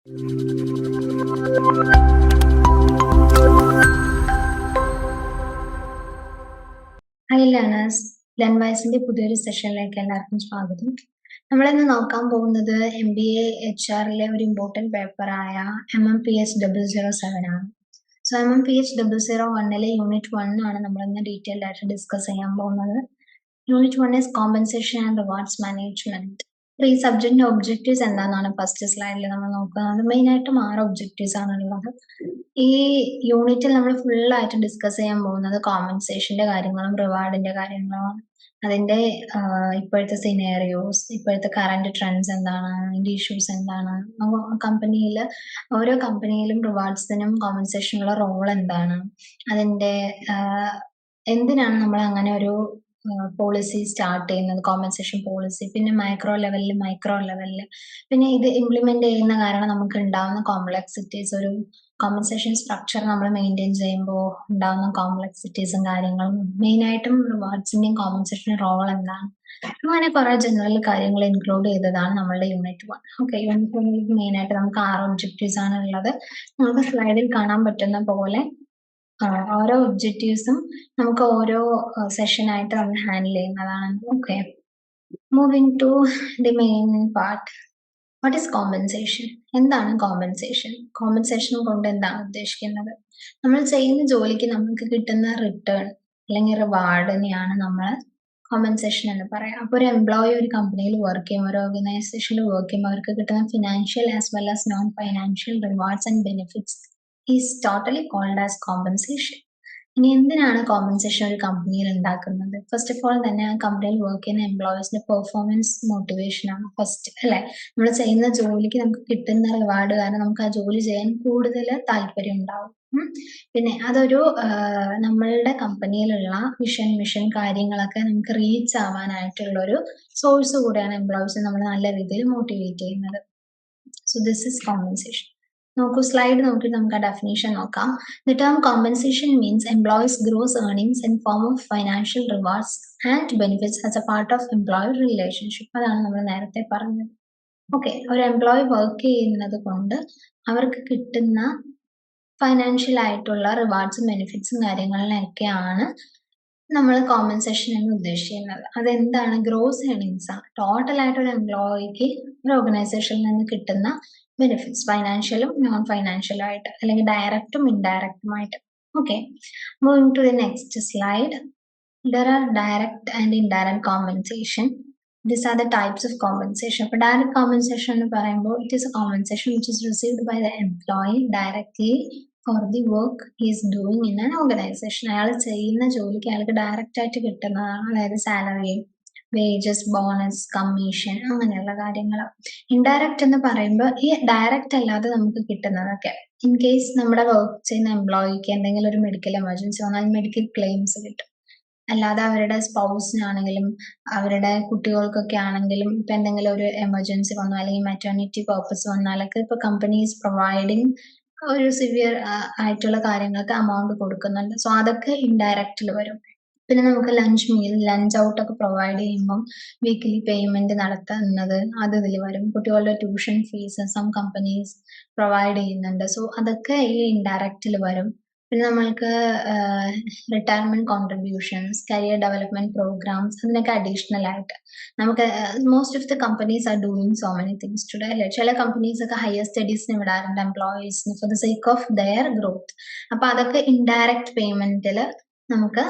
Hi learners. ലെൻവൈസിന്റെ പുതിയൊരു സെഷനിലേക്ക് എല്ലാവർക്കും സ്വാഗതം. നമ്മളിന്ന് നോക്കാൻ പോകുന്നത് എം ബി എ എച്ച് ആറിലെ ഒരു important പേപ്പറായ M M P H double zero seven ആണ്. So M M P H double zero വണ്ണിലെ യൂണിറ്റ് വൺ ആണ് നമ്മളിന്ന് ഡീറ്റെയിൽഡ് ആയിട്ട് ഡിസ്കസ് ചെയ്യാൻ പോകുന്നത്. Unit one is compensation and rewards management ഈ സബ്ജക്റ്റിന്റെ ഒബ്ജക്റ്റീവ്സ് എന്താണെന്നാണ് ഫസ്റ്റ് സ്ലൈഡിൽ നമ്മൾ നോക്കുന്നത് മെയിൻ ആയിട്ടും ആറ് ഒബ്ജക്റ്റീവ്സ് ആണുള്ളത്. ഈ യൂണിറ്റിൽ നമ്മൾ ഫുൾ ആയിട്ട് ഡിസ്കസ് ചെയ്യാൻ പോകുന്നത് കോമ്പൻസേഷന്റെ കാര്യങ്ങളും റിവാർഡിന്റെ കാര്യങ്ങളും അതിന്റെ ഇപ്പോഴത്തെ സിനേറിയോസ് ഇപ്പോഴത്തെ കറന്റ് ട്രെൻഡ്സ് എന്താണ് അതിന്റെ ഇഷ്യൂസ് എന്താണ്. കമ്പനിയിൽ ഓരോ കമ്പനിയിലും റിവാർഡ്സിനും കോമ്പൻസേഷനുള്ള റോൾ എന്താണ്? അതിന്റെ എന്തിനാണ് നമ്മൾ അങ്ങനെ ഒരു പോളിസി സ്റ്റാർട്ട് ചെയ്യുന്നത് കോമ്പൻസേഷൻ പോളിസി പിന്നെ മൈക്രോ ലെവലിൽ മൈക്രോ ലെവലിൽ പിന്നെ ഇത് ഇംപ്ലിമെന്റ് ചെയ്യുന്ന കാരണം നമുക്ക് ഉണ്ടാവുന്ന കോംപ്ലക്സിറ്റീസ് ഒരു കോമ്പൻസേഷൻ സ്ട്രക്ചർ നമ്മൾ മെയിന്റെയിൻ ചെയ്യുമ്പോൾ ഉണ്ടാവുന്ന കോംപ്ലക്സിറ്റീസും കാര്യങ്ങളും മെയിൻ ആയിട്ടും റിവാർഡ്സിന്റെയും കോമ്പൻസേഷൻ റോൾ എന്താണ്? അങ്ങനെ കുറെ ജനറൽ കാര്യങ്ങൾ ഇൻക്ലൂഡ് ചെയ്തതാണ് നമ്മളുടെ യൂണിറ്റ് വൺ ഓക്കെ യൂണിറ്റ് വണ്ണിൽ മെയിൻ ആയിട്ട് നമുക്ക് ആറ് ഒബ്ജക്റ്റീവ്സ് ആണ് ഉള്ളത്. നമുക്ക് സ്ലൈഡിൽ കാണാൻ പറ്റുന്ന പോലെ ഓരോ ഒബ്ജക്റ്റീവ്സും നമുക്ക് ഓരോ സെഷനായിട്ട് നമ്മൾ ഹാൻഡിൽ ചെയ്യുന്നതാണ്. Okay moving to the main part what is compensation എന്താണ് കോമ്പൻസേഷൻ കോമ്പൻസേഷൻ കൊണ്ട് എന്താണ് ഉദ്ദേശിക്കുന്നത്? നമ്മൾ ചെയ്യുന്ന ജോലിക്ക് നമുക്ക് കിട്ടുന്ന റിട്ടേൺ അല്ലെങ്കിൽ റിവാർഡിനെയാണ് നമ്മൾ കോമ്പൻസേഷൻ എന്ന് പറയാം. അപ്പോൾ ഒരു എംപ്ലോയി ഒരു കമ്പനിയിൽ വർക്ക് ചെയ്യും ഒരു ഓർഗനൈസേഷനിൽ വർക്ക് ചെയ്യുമ്പോൾ അവർക്ക് കിട്ടുന്ന financial as well as non financial rewards and benefits is totally called as compensation ഇനി എന്തിനാണ് കോമ്പൻസേഷൻ ഒരു കമ്പനിയിൽ ഉണ്ടാക്കുന്നത്? ഫസ്റ്റ് ഓഫ് ഓൾ തന്നെ ആ കമ്പനിയിൽ വർക്ക് ചെയ്യുന്ന എംപ്ലോയീസിന്റെ പെർഫോമൻസ് മോട്ടിവേഷൻ ആണ്. ഫസ്റ്റ് അല്ലെ? നമ്മൾ ചെയ്യുന്ന ജോലിക്ക് നമുക്ക് കിട്ടുന്ന റിവാർഡ് കാരണം നമുക്ക് ആ ജോലി ചെയ്യാൻ കൂടുതൽ താല്പര്യം ഉണ്ടാവും. പിന്നെ അതൊരു നമ്മളുടെ കമ്പനിയിലുള്ള മിഷൻ മിഷൻ കാര്യങ്ങളൊക്കെ നമുക്ക് റീച്ച് ആവാനായിട്ടുള്ള ഒരു സോഴ്സ് കൂടെയാണ് എംപ്ലോയീസ് നമ്മൾ നല്ല രീതിയിൽ മോട്ടിവേറ്റ് ചെയ്യുന്നത്. സോ ദിസ് ഇസ് കോമ്പൻസേഷൻ നോക്കൂ സ്ലൈഡ് നോക്കിയിട്ട് നമുക്ക് ആ ഡെഫിനേഷൻ നോക്കാം. The term compensation means employees gross earnings in form of financial rewards and benefits as a part of employer relationship അതാണ് നമ്മൾ നേരത്തെ പറഞ്ഞത്. ഓക്കെ ഒരു എംപ്ലോയി വർക്ക് ചെയ്യുന്നത് കൊണ്ട് അവർക്ക് കിട്ടുന്ന ഫൈനാൻഷ്യൽ ആയിട്ടുള്ള റിവാർഡ്സും ബെനിഫിറ്റ്സും കാര്യങ്ങളിലൊക്കെയാണ് നമ്മൾ കോമ്പൻസേഷൻ എന്ന് ഉദ്ദേശിക്കുന്നത്. അതെന്താണ്? ഗ്രോസ് ഏണിങ്സ് ആണ്. ടോട്ടൽ ആയിട്ട് ഒരു എംപ്ലോയിക്ക് ഒരു ഓർഗനൈസേഷനിൽ നിന്ന് കിട്ടുന്ന ബെനിഫിറ്റ്സ് ഫൈനാൻഷ്യലും നോൺ ഫൈനാൻഷ്യലും ആയിട്ട് അല്ലെങ്കിൽ ഡയറക്റ്റും ഇൻഡയറക്റ്റും ആയിട്ട്. Okay moving to the next slide there are direct and indirect compensation this are the types of compensation അപ്പോൾ ഡയറക്റ്റ് കോമ്പൻസേഷൻ എന്ന് പറയുമ്പോൾ it is a compensation which is received by the employee directly for the work is doing in an organization അയാൾ ചെയ്യുന്ന ജോലിക്ക് അയാൾക്ക് direct ആയിട്ട് കിട്ടുന്നതാണ് അതായത് സാലറി വേജസ് ബോണസ് കമ്മീഷൻ അങ്ങനെയുള്ള കാര്യങ്ങൾ ഇൻഡയറക്റ്റ് എന്ന് പറയുമ്പോൾ ഈ ഡയറക്റ്റ് അല്ലാതെ നമുക്ക് കിട്ടുന്നതൊക്കെ. ഇൻ കേസ് നമ്മുടെ വർക്ക് ചെയ്യുന്ന എംപ്ലോയിക്ക് എന്തെങ്കിലും ഒരു മെഡിക്കൽ എമർജൻസി വന്നാൽ മെഡിക്കൽ ക്ലെയിംസ് കിട്ടും. അല്ലാതെ അവരുടെ സ്പൗസിനാണെങ്കിലും അവരുടെ കുട്ടികൾക്കൊക്കെ ആണെങ്കിലും ഇപ്പൊ എന്തെങ്കിലും ഒരു എമർജൻസി വന്നു അല്ലെങ്കിൽ മെറ്റേണിറ്റി പർപ്പസ് വന്നാലൊക്കെ ഇപ്പൊ കമ്പനീസ് പ്രൊവൈഡിങ് ഒരു സിവിയർ ആയിട്ടുള്ള കാര്യങ്ങൾക്ക് എമൗണ്ട് കൊടുക്കുന്നുണ്ട്. സോ അതൊക്കെ ഇൻഡയറക്റ്റിൽ വരും. പിന്നെ നമുക്ക് ലഞ്ച് മീൽ ലഞ്ച് ഔട്ട് ഒക്കെ പ്രൊവൈഡ് ചെയ്യുമ്പം വീക്കിലി പേയ്മെന്റ് നടത്തുന്നത് അത് ഇതിൽ വരും. കുട്ടികളുടെ tuition fees some companies provide ചെയ്യുന്നുണ്ട്. സോ അതൊക്കെ ഈ ഇൻഡയറക്റ്റിൽ വരും. പിന്നെ നമ്മൾക്ക് retirement contributions career development programs അതിനൊക്കെ അഡീഷണൽ ആയിട്ട് നമുക്ക് most of the companies are doing so many things today അല്ലെ? ചില കമ്പനീസ് ഒക്കെ ഹയർ സ്റ്റഡീസിന് വിടാറുണ്ട് എംപ്ലോയീസിന് for the sake of their growth അപ്പൊ അതൊക്കെ ഇൻഡയറക്റ്റ് പേയ്മെന്റിൽ നമുക്ക്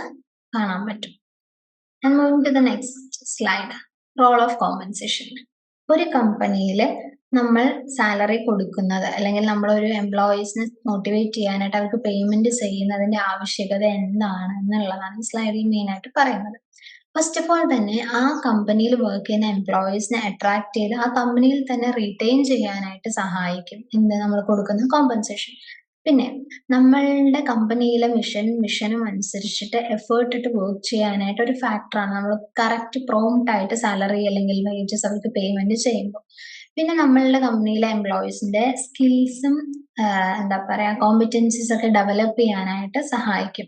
കാണാൻ പറ്റും. And moving to the next slide role of compensation ഒരു കമ്പനിയിൽ നമ്മൾ സാലറി കൊടുക്കുന്നത് അല്ലെങ്കിൽ നമ്മൾ ഒരു എംപ്ലോയീസിനെ മോട്ടിവേറ്റ് ചെയ്യാനായിട്ട് അവർക്ക് പേയ്മെന്റ് ചെയ്യുന്നതിന്റെ ആവശ്യകത എന്താണ് എന്നുള്ളതാണ് സ്ലൈഡിൽ മെയിൻ ആയിട്ട് പറയുന്നത്. ഫസ്റ്റ് ഓഫ് ഓൾ തന്നെ ആ കമ്പനിയിൽ വർക്ക് ചെയ്യുന്ന എംപ്ലോയീസിനെ അട്രാക്ട് ചെയ്ത് ആ കമ്പനിയിൽ തന്നെ റീറ്റെയിൻ ചെയ്യാനായിട്ട് സഹായിക്കും. എന്ത് നമ്മൾ കൊടുക്കുന്ന കോമ്പൻസേഷൻ പിന്നെ നമ്മളുടെ കമ്പനിയിലെ മിഷൻ മിഷനും അനുസരിച്ചിട്ട് എഫേർട്ട് ഇട്ട് വർക്ക് ചെയ്യാനായിട്ട് ഒരു ഫാക്ടറാണ് നമ്മൾ കറക്റ്റ് പ്രോംപ്റ്റ് ആയിട്ട് സാലറി അല്ലെങ്കിൽ വേജസ് അവർക്ക് പേയ്മെന്റ് ചെയ്യുമ്പോൾ. പിന്നെ നമ്മളുടെ കമ്പനിയിലെ എംപ്ലോയീസിന്റെ സ്കിൽസും എന്താ പറയാ കോമ്പിറ്റൻസീസ് ഒക്കെ ഡെവലപ്പ് ചെയ്യാനായിട്ട് സഹായിക്കും.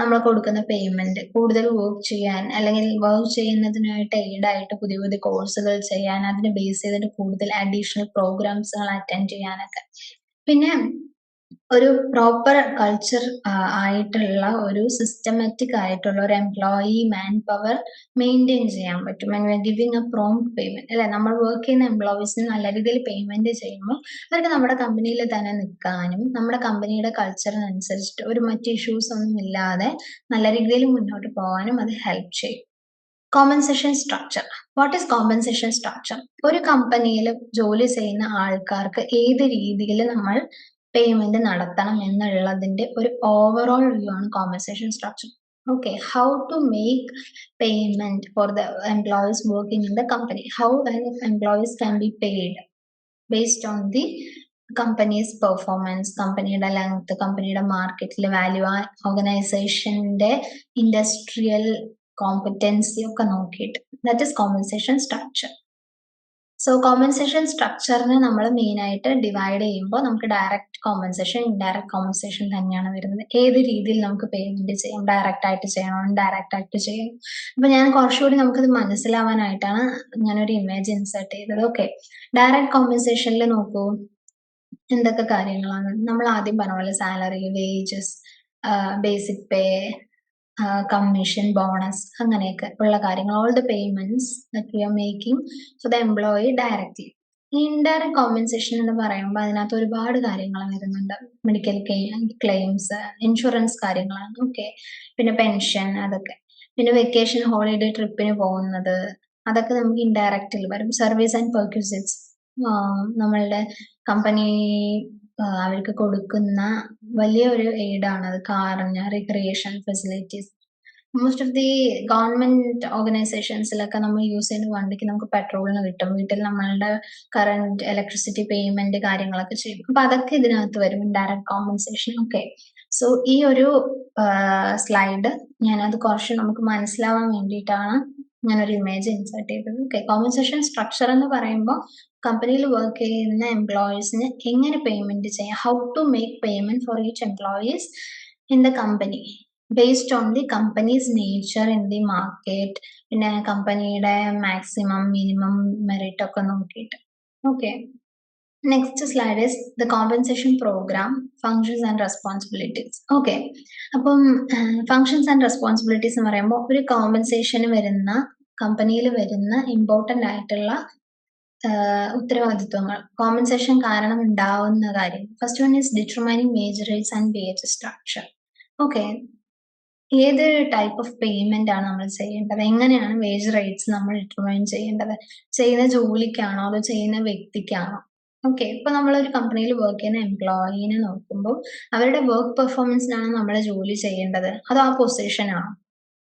നമ്മൾ കൊടുക്കുന്ന പേയ്മെന്റ് കൂടുതൽ വർക്ക് ചെയ്യാൻ അല്ലെങ്കിൽ വർക്ക് ചെയ്യുന്നതിനായിട്ട് എയ്ഡായിട്ട് പുതിയ പുതിയ കോഴ്സുകൾ ചെയ്യാൻ അതിനെ ബേസ് ചെയ്തിട്ട് കൂടുതൽ അഡീഷണൽ പ്രോഗ്രാംസുകൾ അറ്റൻഡ് ചെയ്യാനൊക്കെ. പിന്നെ ഒരു പ്രോപ്പർ കൾച്ചർ ആയിട്ടുള്ള ഒരു സിസ്റ്റമാറ്റിക് ആയിട്ടുള്ള ഒരു എംപ്ലോയി മാൻ പവർ മെയിന്റെയിൻ ചെയ്യാൻ പറ്റും. ഗിവിങ് എ പ്രോംപ്റ്റ് പേയ്മെന്റ് അല്ലെ? നമ്മൾ വർക്ക് ചെയ്യുന്ന എംപ്ലോയീസിന് നല്ല രീതിയിൽ പേയ്മെന്റ് ചെയ്യുമ്പോൾ അവർക്ക് നമ്മുടെ കമ്പനിയിൽ തന്നെ നിൽക്കാനും നമ്മുടെ കമ്പനിയുടെ കൾച്ചറിനനുസരിച്ചിട്ട് ഒരു മറ്റ് ഇഷ്യൂസ് ഒന്നും ഇല്ലാതെ നല്ല രീതിയിൽ മുന്നോട്ട് പോകാനും അത് ഹെൽപ്പ് ചെയ്യും. Compensation structure what is compensation structure ഒരു കമ്പനിയിൽ ജോലി ചെയ്യുന്ന ആൾക്കാർക്ക് ഏത് രീതിയിൽ നമ്മൾ പേയ്മെന്റ് നടത്തണം എന്നുള്ളതിന്റെ ഒരു ഓവറോൾ വ്യൂ ആണ് compensation structure okay how to make payment for the employees working in the company how employees can be paid based on the companies performance കമ്പനിയുടെ ലെങ്ത് കമ്പനിയുടെ മാർക്കറ്റിൽ വാല്യൂ ഓർഗനൈസേഷന്റെ ഇൻഡസ്ട്രിയൽ കോമ്പറ്റൻസി ഒക്കെ നോക്കിയിട്ട്. That is compensation structure so compensation സ്ട്രക്ചറിനെ നമ്മൾ main ആയിട്ട് divide ചെയ്യുമ്പോൾ നമുക്ക് ഡയറക്റ്റ് കോമ്പൻസേഷൻ ഇൻഡയറക്റ്റ് കോമ്പൻസേഷൻ തന്നെയാണ് വരുന്നത്. ഏത് രീതിയിൽ നമുക്ക് പേയ്മെന്റ് ചെയ്യാം? ഡയറക്റ്റ് ആയിട്ട് ചെയ്യണോ? ഇൻഡയറക്റ്റ് ആയിട്ട് ചെയ്യണം അപ്പൊ ഞാൻ കുറച്ചുകൂടി നമുക്കത് മനസ്സിലാവാനായിട്ടാണ് ഞാനൊരു ഇമേജ് ഇൻസേർട്ട് ചെയ്തത്. ഓക്കെ ഡയറക്റ്റ് കോമ്പൻസേഷനിൽ നോക്കൂ. എന്തൊക്കെ കാര്യങ്ങളാണ്? നമ്മൾ ആദ്യം പറഞ്ഞ പോലെ salary wages basic pay commission bonus അങ്ങനെയൊക്കെ ഉള്ള കാര്യങ്ങൾ. All the payments that you are making for the employee directly indirect compensation എന്ന് പറയുമ്പോൾ അതിനകത്ത് ഒരുപാട് കാര്യങ്ങൾ വരുന്നുണ്ട്. മെഡിക്കൽ ക്ലെയിംസ് ഇൻഷുറൻസ് കാര്യങ്ങളാണ്. ഓക്കെ പിന്നെ പെൻഷൻ അതൊക്കെ. പിന്നെ വെക്കേഷൻ ഹോളിഡേ ട്രിപ്പിന് പോകുന്നത്. അതൊക്കെ നമുക്ക് ഇൻഡയറക്റ്റിൽ വരും. സർവീസ് ആൻഡ് പെർക്യൂസിറ്റ്സ് നമ്മളുടെ കമ്പനി അവർക്ക് കൊടുക്കുന്ന വലിയ ഒരു എയ്ഡാണ് അത് കാറിന് recreation facilities most of the government ഓർഗനൈസേഷൻസിലൊക്കെ നമ്മൾ യൂസ് ചെയ്യുന്ന വണ്ടിക്ക് നമുക്ക് പെട്രോളിന് കിട്ടും. വീട്ടിൽ നമ്മളുടെ കറണ്ട് ഇലക്ട്രിസിറ്റി പേയ്മെന്റ് കാര്യങ്ങളൊക്കെ ചെയ്യും. അപ്പൊ അതൊക്കെ ഇതിനകത്ത് വരും. ഇൻഡയറക്ട് കോമ്പൻസേഷൻ ഒക്കെ. സോ ഈ ഒരു സ്ലൈഡ് ഞാനത് കുറച്ച് നമുക്ക് മനസ്സിലാവാൻ വേണ്ടിയിട്ടാണ് ഞാനൊരു ഇമേജ് ഇൻസേർട്ട് ചെയ്തത്. ഓക്കെ കോമ്പൻസേഷൻ സ്ട്രക്ചർ എന്ന് പറയുമ്പോൾ കമ്പനിയിൽ വർക്ക് ചെയ്യുന്ന എംപ്ലോയീസിന് എങ്ങനെ പേയ്മെന്റ് ചെയ്യാം? How to make payment for each employees in the company based on the companies nature in the market പിന്നെ കമ്പനിയുടെ മാക്സിമം മിനിമം മെറിറ്റ് ഒക്കെ നോക്കിയിട്ട്. Okay next slide is the compensation program functions and responsibilities okay അപ്പം functions and responsibilities എന്ന് പറയുമ്പോൾ ഒരു കോമ്പൻസേഷന് വരുന്ന കമ്പനിയിൽ വരുന്ന ഇമ്പോർട്ടന്റ് ആയിട്ടുള്ള ഉത്തരവാദിത്വങ്ങൾ കോമ്പൻസേഷൻ കാരണം ഉണ്ടാവുന്ന കാര്യം. First one is determining major rates and wage structure okay ഏത് ടൈപ്പ് ഓഫ് പേയ്മെന്റ് ആണ് നമ്മൾ ചെയ്യേണ്ടത്? എങ്ങനെയാണ് വേജ് റേറ്റ്സ് നമ്മൾ ഡിറ്റർമൈൻ ചെയ്യേണ്ടത്? ചെയ്യുന്ന ജോലിക്കാണോ അതോ ചെയ്യുന്ന വ്യക്തിക്കാണോ? ഓക്കെ ഇപ്പൊ നമ്മൾ ഒരു കമ്പനിയിൽ വർക്ക് ചെയ്യുന്ന എംപ്ലോയീനെ നോക്കുമ്പോൾ അവരുടെ വർക്ക് പെർഫോമൻസിനാണ് നമ്മൾ ജോലി ചെയ്യേണ്ടത്. അതോ ആ പൊസിഷൻ ആണോ?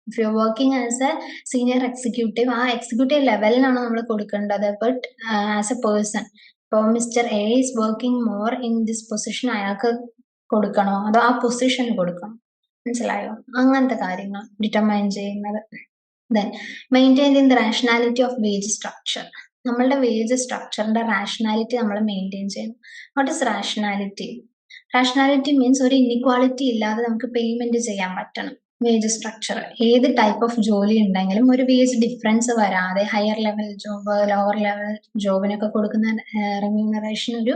If you working as a senior executive ആ എക്സിക്യൂട്ടീവ് ലെവലിനാണ് നമ്മൾ കൊടുക്കേണ്ടത്. ബട്ട് ആസ് എ പേഴ്സൺ ഇപ്പോൾ mister A is working more in this position അയാൾക്ക് കൊടുക്കണോ? അതോ ആ പൊസിഷൻ കൊടുക്കണം? മനസ്സിലായോ? അങ്ങനത്തെ കാര്യങ്ങൾ ഡിറ്റർമൈൻ ചെയ്യുന്നത്. Then maintain the rationality of wage structure നമ്മളുടെ വേജ് സ്ട്രക്ചറിന്റെ റാഷണാലിറ്റി നമ്മൾ മെയിന്റെയിൻ ചെയ്യണം what is rationality rationality means ഒരു ഇന്നിക്വാളിറ്റി ഇല്ലാതെ നമുക്ക് പേയ്മെന്റ് ചെയ്യാൻ പറ്റണം. വേജ് സ്ട്രക്ചർ ഏത് ടൈപ്പ് ഓഫ് ജോലി ഉണ്ടെങ്കിലും ഒരു വേജ് ഡിഫറൻസ് വരാതെ higher level job lower level ജോബിനൊക്കെ കൊടുക്കുന്ന റെമ്യൂണറേഷൻ ഒരു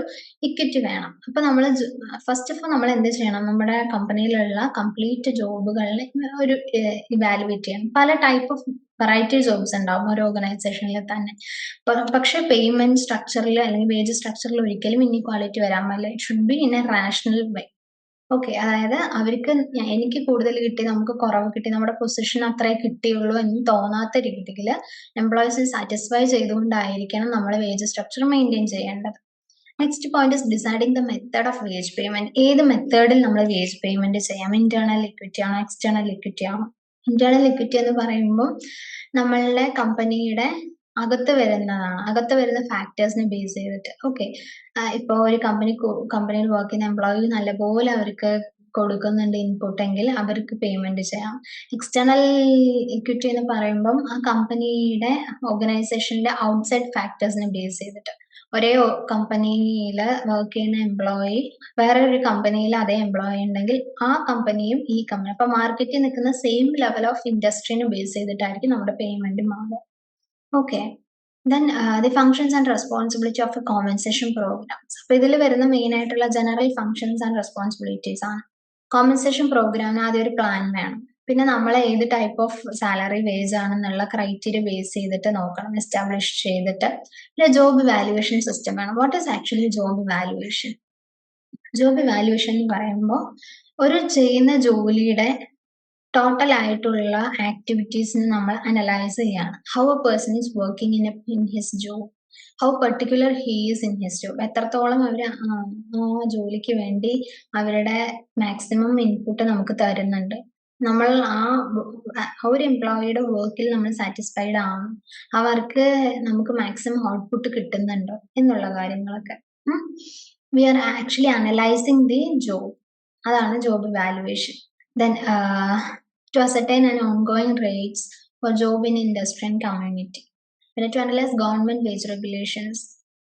ഇക്വിറ്റി വേണം. അപ്പൊ നമ്മൾ ഫസ്റ്റ് ഓഫ് ഓൾ നമ്മൾ എന്ത് ചെയ്യണം? നമ്മുടെ കമ്പനിയിലുള്ള കംപ്ലീറ്റ് ജോബുകളിൽ ഒരു ഇവാലുവേറ്റ് ചെയ്യണം. പല ടൈപ്പ് ഓഫ് വെറൈറ്റി ജോബ്സ് ഉണ്ടാവും ഒരു ഓർഗനൈസേഷനിൽ തന്നെ. പക്ഷെ പേയ്മെന്റ് സ്ട്രക്ചറിൽ അല്ലെങ്കിൽ വേജ് സ്ട്രക്ചറിൽ ഒരിക്കലും ഇന്നിക്വാളിറ്റി വരാൻ പാടില്ല it should be in a rational way okay അതായത് അവർക്ക് എനിക്ക് കൂടുതൽ കിട്ടി നമുക്ക് കുറവ് കിട്ടി നമ്മുടെ പൊസിഷൻ അത്രേ കിട്ടിയുള്ളൂ എന്ന് തോന്നാത്ത രീതിയിൽ എംപ്ലോയീസിനെ സാറ്റിസ്ഫൈ ചെയ്തുകൊണ്ടായിരിക്കണം നമ്മൾ വേജ് സ്ട്രക്ചർ മെയിന്റെയിൻ ചെയ്യേണ്ടത്. Next point is deciding the method of wage payment ഏത് മെത്തേഡിൽ നമ്മൾ വേജ് പേയ്മെന്റ് ചെയ്യാം? ഇന്റേണൽ ഇക്വിറ്റി ആണോ എക്സ്റ്റേണൽ ഇക്വിറ്റി ആണോ? ഇന്റേണൽ ഇക്വിറ്റി എന്ന് പറയുമ്പോൾ നമ്മളുടെ കമ്പനിയുടെ അകത്ത് വരുന്നതാണ്. അകത്ത് വരുന്ന ഫാക്ടേഴ്സിനെ ബേസ് ചെയ്തിട്ട്. ഓക്കെ ഇപ്പോൾ ഒരു കമ്പനി കമ്പനിയിൽ വർക്ക് ചെയ്യുന്ന എംപ്ലോയി നല്ലപോലെ അവർക്ക് കൊടുക്കുന്നുണ്ട് ഇൻപുട്ട് എങ്കിൽ അവർക്ക് പേയ്മെന്റ് ചെയ്യാം. എക്സ്റ്റേണൽ ഇക്വിറ്റി എന്ന് പറയുമ്പം ആ കമ്പനിയുടെ ഓർഗനൈസേഷന്റെ ഔട്ട്സൈഡ് ഫാക്ടേഴ്സിനെ ബേസ് ചെയ്തിട്ട്. ഒരേ കമ്പനിയിൽ വർക്ക് ചെയ്യുന്ന എംപ്ലോയി വേറെ ഒരു കമ്പനിയിൽ അതേ എംപ്ലോയി ഉണ്ടെങ്കിൽ ആ കമ്പനിയും ഈ കമ്പനി അപ്പൊ മാർക്കറ്റിൽ നിൽക്കുന്ന സെയിം ലെവൽ ഓഫ് ഇൻഡസ്ട്രീനെ ബേസ് ചെയ്തിട്ടായിരിക്കും നമ്മുടെ പേയ്മെന്റ് മാറുക. Okay then the functions and responsibility of a compensation programs അപ്പൊ ഇതിൽ വരുന്ന മെയിൻ ആയിട്ടുള്ള ജനറൽ ഫങ്ഷൻസ് ആൻഡ് റെസ്പോൺസിബിലിറ്റീസ് ആണ്. കോമ്പൻസേഷൻ പ്രോഗ്രാമിന് ആദ്യം ഒരു പ്ലാൻ വേണം. പിന്നെ നമ്മൾ ഏത് ടൈപ്പ് ഓഫ് സാലറി വേജ് ആണെന്നുള്ള ക്രൈറ്റീരിയ ബേസ് ചെയ്തിട്ട് നോക്കണം എസ്റ്റാബ്ലിഷ് ചെയ്തിട്ട്. പിന്നെ ജോബ് വാല്യുവേഷൻ സിസ്റ്റം വേണം. What is actually job valuation job valuation എന്ന് പറയുമ്പോൾ ഒരു ചെയ്യുന്ന ജോലിയുടെ ടോട്ടൽ ആയിട്ടുള്ള ആക്ടിവിറ്റീസ് നമ്മൾ അനലൈസ് ചെയ്യാണ്. How a person is working in in his job how particular he's in his job എത്രത്തോളം അവർ ആ ജോലിക്ക് വേണ്ടി അവരുടെ മാക്സിമം ഇൻപുട്ട് നമുക്ക് തരുന്നുണ്ട്. നമ്മൾ ആ ഒരു എംപ്ലോയിയുടെ വർക്കിൽ നമ്മൾ സാറ്റിസ്ഫൈഡ് ആണ്. അവർക്ക് നമുക്ക് മാക്സിമം ഔട്ട്പുട്ട് കിട്ടുന്നുണ്ടോ എന്നുള്ള കാര്യങ്ങളൊക്കെ. We are actually analysing the job അതാണ് job valuation then to ascertain an ongoing rates for job in industry and community. പിന്നെ to analyse government wage regulations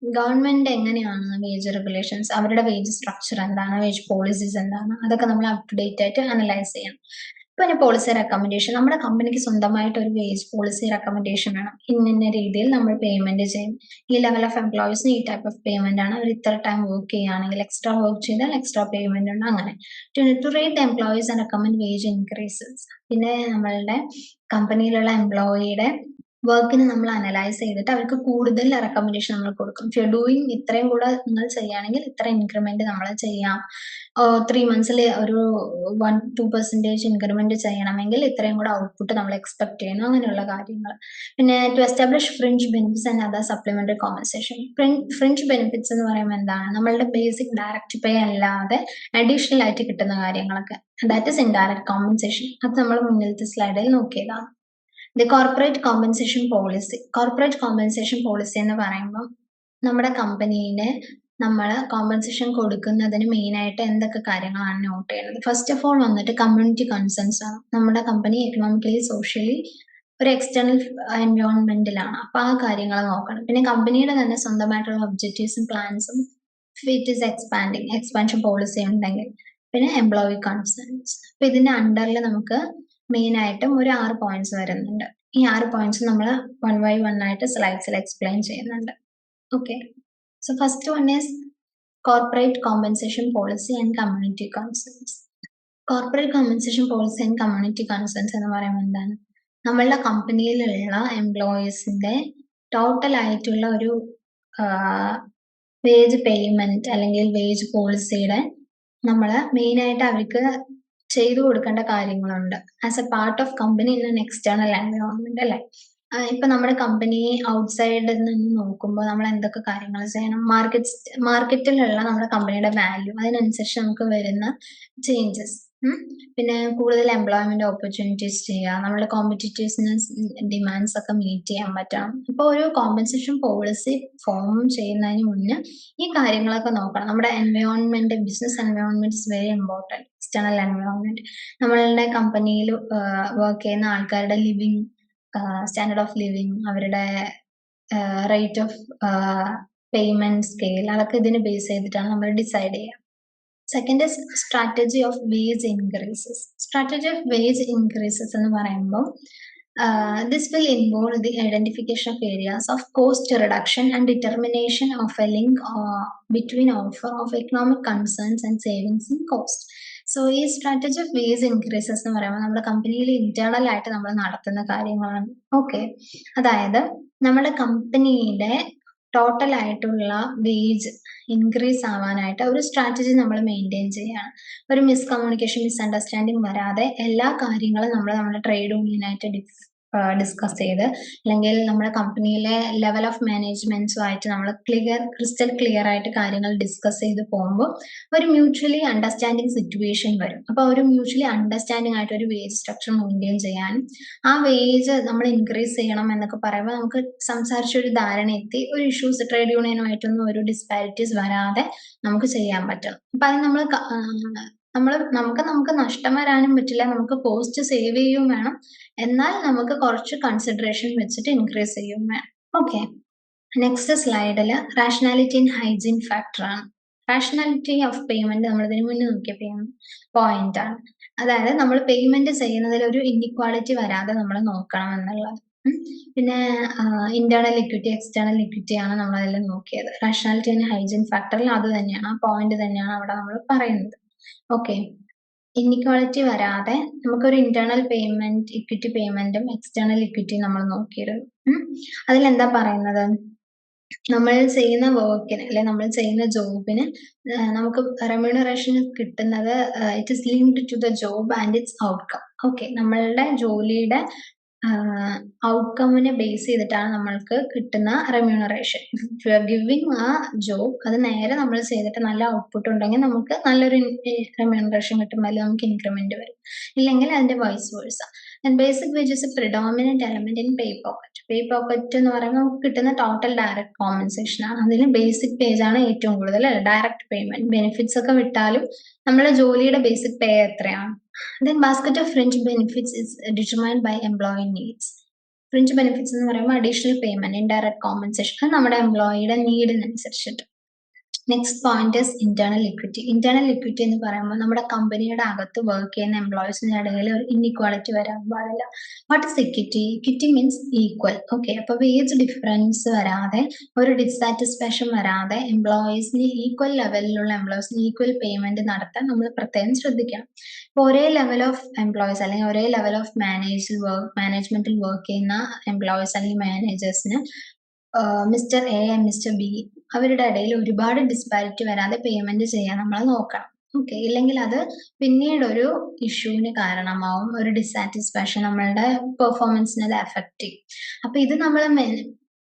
government എങ്ങനെയാണ് വേജ് റെഗുലേഷൻസ് അവരുടെ വേജ് സ്ട്രക്ചർ എന്താണ്? Wage policies എന്താണ്? അതൊക്കെ നമ്മൾ up to date ആയിട്ട് analyse ചെയ്യണം. പിന്നെ പോളിസി റെക്കമെൻഡേഷൻ നമ്മുടെ കമ്പനിക്ക് സ്വന്തമായിട്ട് ഒരു വേജ് പോളിസി റെക്കമെൻഡേഷൻ വേണം. ഇന്ന രീതിയിൽ നമ്മൾ പേയ്മെന്റ് ചെയ്യും. ഈ ലെവൽ ഓഫ് എംപ്ലോയീസിന് ഈ ടൈപ്പ് ഓഫ് പേയ്മെന്റ് ആണ്. അവർ ഇത്ര ടൈം വർക്ക് ചെയ്യുകയാണെങ്കിൽ എക്സ്ട്രാ വർക്ക് ചെയ്താൽ എക്സ്ട്രാ പേയ്മെന്റ് ഉണ്ട് അങ്ങനെ. To rate employees recommend wage increases പിന്നെ നമ്മളുടെ കമ്പനിയിലുള്ള എംപ്ലോയിയുടെ വർക്കിന് നമ്മൾ അനലൈസ് ചെയ്തിട്ട് അവർക്ക് കൂടുതൽ റെക്കമെൻഡേഷൻ നമ്മൾ കൊടുക്കും. യു ഡൂയിങ് ഇത്രയും കൂടെ നിങ്ങൾ ചെയ്യുകയാണെങ്കിൽ ഇത്ര ഇൻക്രിമെന്റ് നമ്മൾ ചെയ്യാം. ത്രീ മന്ത്സിൽ ഒരു വൺ ടു പെർസെന്റേജ് ഇൻക്രിമെന്റ് ചെയ്യണമെങ്കിൽ ഇത്രയും കൂടെ ഔട്ട്പുട്ട് നമ്മൾ എക്സ്പെക്ട് ചെയ്യുന്നു. അങ്ങനെയുള്ള കാര്യങ്ങൾ പിന്നെ to establish fringe benefits and other supplementary compensation fringe benefits എന്ന് പറയുമ്പോൾ എന്താണ്? നമ്മളുടെ ബേസിക് ഡയറക്റ്റ് പേ അല്ലാതെ അഡീഷണൽ ആയിട്ട് കിട്ടുന്ന കാര്യങ്ങളൊക്കെ. ദാറ്റ് ഇസ് ഇൻഡയറക്റ്റ് കോമ്പൻസേഷൻ അത് നമ്മൾ മുന്നിലത്തെ സ്ലൈഡിൽ നോക്കിയതാണ്. The corporate compensation policy corporate compensation policy എന്ന് പറയുമ്പോൾ നമ്മുടെ കമ്പനീനെ നമ്മൾ കോമ്പൻസേഷൻ കൊടുക്കുന്നതിന് മെയിനായിട്ട് എന്തൊക്കെ കാര്യങ്ങളാണ് നോട്ട് ചെയ്യുന്നത്? ഫസ്റ്റ് ഓഫ് ഓൾ വന്നിട്ട് കമ്മ്യൂണിറ്റി കൺസേൺസ് ആണ്. നമ്മുടെ കമ്പനി എക്കണോമിക്കലി സോഷ്യലി ഒരു എക്സ്റ്റേണൽ എൻവയോൺമെന്റിലാണ് അപ്പൊ ആ കാര്യങ്ങൾ നോക്കണം. പിന്നെ കമ്പനിയുടെ തന്നെ സ്വന്തമായിട്ടുള്ള ഒബ്ജക്റ്റീവ്സും പ്ലാൻസും it is expanding expansion policy ഉണ്ടെങ്കിൽ. പിന്നെ എംപ്ലോയി കൺസേൺസ് അപ്പൊ ഇതിന്റെ അണ്ടറിൽ നമുക്ക് മെയിൻ ആയിട്ടും ഒരു ആറ് പോയിന്റ്സ് വരുന്നുണ്ട്. ഈ ആറ് പോയിന്റ്സ് നമ്മൾ വൺ ബൈ വൺ ആയിട്ട് സ്ലൈഡ്സിൽ എക്സ്പ്ലെയിൻ ചെയ്യുന്നുണ്ട്. Okay so first one is corporate compensation policy and community concerns corporate compensation policy and community concerns എന്ന് പറയുമ്പോൾ എന്താണ്? നമ്മളുടെ കമ്പനിയിലുള്ള എംപ്ലോയീസിന്റെ ടോട്ടൽ ആയിട്ടുള്ള ഒരു വേജ് പേയ്മെന്റ് അല്ലെങ്കിൽ വേജ് പോളിസിയുടെ നമ്മൾ മെയിൻ ആയിട്ട് അവർക്ക് ചെയ്തു കൊടുക്കേണ്ട കാര്യങ്ങളുണ്ട്. As a part of company in an external environment അല്ലെ? ഇപ്പൊ നമ്മുടെ കമ്പനി ഔട്ട്സൈഡിൽ നിന്ന് നോക്കുമ്പോൾ നമ്മൾ എന്തൊക്കെ കാര്യങ്ങൾ ചെയ്യണം? മാർക്കറ്റ് മാർക്കറ്റിലുള്ള നമ്മുടെ കമ്പനിയുടെ വാല്യൂ അതിനനുസരിച്ച് നമുക്ക് വരുന്ന ചേഞ്ചസ് പിന്നെ കൂടുതൽ എംപ്ലോയ്മെന്റ് ഓപ്പർച്യൂണിറ്റീസ് ചെയ്യുക നമ്മുടെ കോമ്പറ്റീറ്റേഴ്സിന് ഡിമാൻഡ്സ് ഒക്കെ മീറ്റ് ചെയ്യാൻ പറ്റണം. അപ്പോൾ ഒരു കോമ്പൻസേഷൻ പോളിസി ഫോം ചെയ്യുന്നതിന് മുന്നേ ഈ കാര്യങ്ങളൊക്കെ നോക്കണം. നമ്മുടെ environment business environment is very important external environment നമ്മളുടെ കമ്പനിയിൽ വർക്ക് ചെയ്യുന്ന ആൾക്കാരുടെ ലിവിങ് സ്റ്റാൻഡേർഡ് ഓഫ് ലിവിങ് അവരുടെ റേറ്റ് ഓഫ് പേയ്മെന്റ് സ്കെയിൽ അതൊക്കെ ഇതിന് ബേസ് ചെയ്തിട്ടാണ് നമ്മൾ ഡിസൈഡ് ചെയ്യുക. Second is strategy of wage increases strategy of wage increases എന്ന് പറയുമ്പോൾ this will involve the identification of areas of cost reduction and determination of a link between offer of economic concerns and savings in cost so ഈ strategy of wage increases എന്ന് പറയുമ്പോൾ നമ്മുടെ കമ്പനിയിൽ internal ആയിട്ട് നമ്മൾ നടത്തുന്ന കാര്യങ്ങളാണ്. ഓക്കെ അതായത് നമ്മുടെ കമ്പനിയുടെ ടോട്ടൽ ആയിട്ടുള്ള വേജ് ഇൻക്രീസ് ആവാനായിട്ട് ഒരു സ്ട്രാറ്റജി നമ്മൾ മെയിന്റെയിൻ ചെയ്യുകയാണ് ഒരു മിസ്കമ്മ്യൂണിക്കേഷൻ മിസ്അണ്ടർസ്റ്റാൻഡിങ് വരാതെ എല്ലാ കാര്യങ്ങളും നമ്മൾ നമ്മുടെ ട്രേഡ് യൂണിയനായിട്ട് ഡിസ്കസ് ചെയ്ത്. അല്ലെങ്കിൽ നമ്മുടെ കമ്പനിയിലെ ലെവൽ ഓഫ് മാനേജ്മെന്റ്സുമായിട്ട് നമ്മൾ ക്ലിയർ ക്രിസ്റ്റൽ ക്ലിയർ ആയിട്ട് കാര്യങ്ങൾ ഡിസ്കസ് ചെയ്ത് പോകുമ്പോൾ ഒരു മ്യൂച്വലി അണ്ടർസ്റ്റാൻഡിങ് സിറ്റുവേഷൻ വരും. അപ്പോൾ ഒരു മ്യൂച്വലി അണ്ടർസ്റ്റാൻഡിങ് ആയിട്ട് ഒരു വേജ് സ്ട്രക്ചർ മെയിന്റെയിൻ ചെയ്യാനും ആ വേജ് നമ്മൾ ഇൻക്രീസ് ചെയ്യണം എന്നൊക്കെ പറയുമ്പോൾ നമുക്ക് സംസാരിച്ച ഒരു ധാരണ എത്തി ഒരു ഇഷ്യൂസ് ട്രേഡ് യൂണിയനുമായിട്ടൊന്നും ഒരു ഡിസ്പാരിറ്റീസ് വരാതെ നമുക്ക് ചെയ്യാൻ പറ്റും അപ്പം അത് നമ്മൾ നമ്മൾ നമുക്ക് നമുക്ക് നഷ്ടം വരാനും പറ്റില്ല. നമുക്ക് കോസ്റ്റ് സേവ് ചെയ്യുകയും വേണം. എന്നാൽ നമുക്ക് കുറച്ച് കൺസിഡറേഷൻ വെച്ചിട്ട് ഇൻക്രീസ് ചെയ്യും വേണം ഓക്കെ നെക്സ്റ്റ് സ്ലൈഡിൽ റാഷണാലിറ്റി ഇൻ ഹൈജീൻ ഫാക്ടറാണ് റാഷണാലിറ്റി ഓഫ് പേയ്മെന്റ് നമ്മൾ ഇതിനു മുന്നേ നോക്കിയ പോയിന്റ് ആണ്. അതായത് നമ്മൾ പേയ്മെന്റ് ചെയ്യുന്നതിൽ ഒരു ഇൻഇക്വാളിറ്റി വരാതെ നമ്മൾ നോക്കണം എന്നുള്ളത്. പിന്നെ ഇന്റേണൽ ഇക്വിറ്റി എക്സ്റ്റേണൽ ഇക്വിറ്റി ആണ് നമ്മൾ അതിൽ നോക്കിയത്. റാഷണാലിറ്റി ആൻഡ് ഹൈജീൻ ഫാക്ടറിൽ അത് തന്നെയാണ് ആ പോയിന്റ് തന്നെയാണ് അവിടെ നമ്മൾ പറയുന്നത്. ഓക്കെ ഇൻഇക്വാളിറ്റി വരാതെ നമുക്കൊരു ഇന്റേണൽ പേയ്മെന്റ് ഇക്വിറ്റി പേയ്മെന്റും എക്സ്റ്റേണൽ ഇക്വിറ്റിയും നമ്മൾ നോക്കിയിരുന്നു അതിലെന്താ പറയുന്നത്? നമ്മൾ ചെയ്യുന്ന വർക്കിന് അല്ലെ നമ്മൾ ചെയ്യുന്ന ജോബിന് നമുക്ക് റെമ്യൂണറേഷൻ കിട്ടുന്നത് it is linked to the job and its outcome okay നമ്മളുടെ ജോലിയുടെ ഔട്ട്കമ്മിനെ ബേസ് ചെയ്തിട്ടാണ് നമ്മൾക്ക് കിട്ടുന്ന റെമ്യൂണറേഷൻ യു ആർ ഗിവിങ് ആ ജോബ് അത് നേരെ നമ്മൾ ചെയ്തിട്ട് നല്ല ഔട്ട്പുട്ട് ഉണ്ടെങ്കിൽ നമുക്ക് നല്ലൊരു റെമ്യൂണറേഷൻ കിട്ടും. അല്ലെങ്കിൽ നമുക്ക് ഇൻക്രിമെന്റ് വരും. ഇല്ലെങ്കിൽ അതിന്റെ vice versa and basic wages predominant element in pay pocket pay pocket എന്ന് പറയുമ്പോൾ കിട്ടുന്ന ടോട്ടൽ ഡയറക്റ്റ് കോമ്പൻസേഷൻ ആണ്. അതിൽ ബേസിക് പേജ് ആണ് ഏറ്റവും കൂടുതൽ. ഡയറക്റ്റ് പേയ്മെന്റ് ബെനിഫിറ്റ്സ് ഒക്കെ വിട്ടാലും നമ്മുടെ ജോലിയുടെ ബേസിക് പേ എത്രയാണ്? Then basket of fringe benefits is determined by employee needs fringe benefits എന്ന് പറയുമ്പോൾ അഡീഷണൽ പേയ്മെന്റ് ഇൻഡയറക്റ്റ് കോമ്പൻസേഷൻ നമ്മുടെ എംപ്ലോയിയുടെ നീഡിനനുസരിച്ചിട്ട് next point is internal equity internal equity എന്ന് പറയുമ്പോൾ നമ്മുടെ കമ്പനിയുടെ അകത്ത് വർക്ക് ചെയ്യുന്ന എംപ്ലോയീസിന് ഇടയിൽ ഒരു ഇൻഇക്വാളിറ്റി വരാൻ പാടില്ല. What is equity equity means equal okay അപ്പൊ വേജ് ഡിഫറൻസ് വരാതെ ഒരു ഡിസാറ്റിസ്ഫാക്ഷൻ വരാതെ എംപ്ലോയീസിന് ഈക്വൽ ലെവലിലുള്ള എംപ്ലോയീസിന് ഈക്വൽ പേയ്മെന്റ് നടത്താൻ നമ്മൾ പ്രത്യേകം ശ്രദ്ധിക്കണം. ഇപ്പൊ ഒരേ ലെവൽ ഓഫ് എംപ്ലോയീസ് അല്ലെങ്കിൽ ഒരേ ലെവൽ ഓഫ് മാനേജ് വർക്ക് മാനേജ്മെന്റിൽ വർക്ക് ചെയ്യുന്ന എംപ്ലോയീസ് അല്ലെങ്കിൽ മാനേജേഴ്സിന് mister A and mister B അവരുടെ ഇടയിൽ ഒരുപാട് ഡിസ്പാരിറ്റി വരാതെ പേയ്മെന്റ് ചെയ്യാൻ നമ്മൾ നോക്കണം. ഓക്കെ ഇല്ലെങ്കിൽ അത് പിന്നീട് ഒരു ഇഷ്യൂവിന് കാരണമാവും. ഒരു ഡിസാറ്റിസ്ഫാക്ഷൻ നമ്മളുടെ പെർഫോമൻസിനെ അത് എഫക്ട് ചെയ്യും. അപ്പൊ ഇത് നമ്മൾ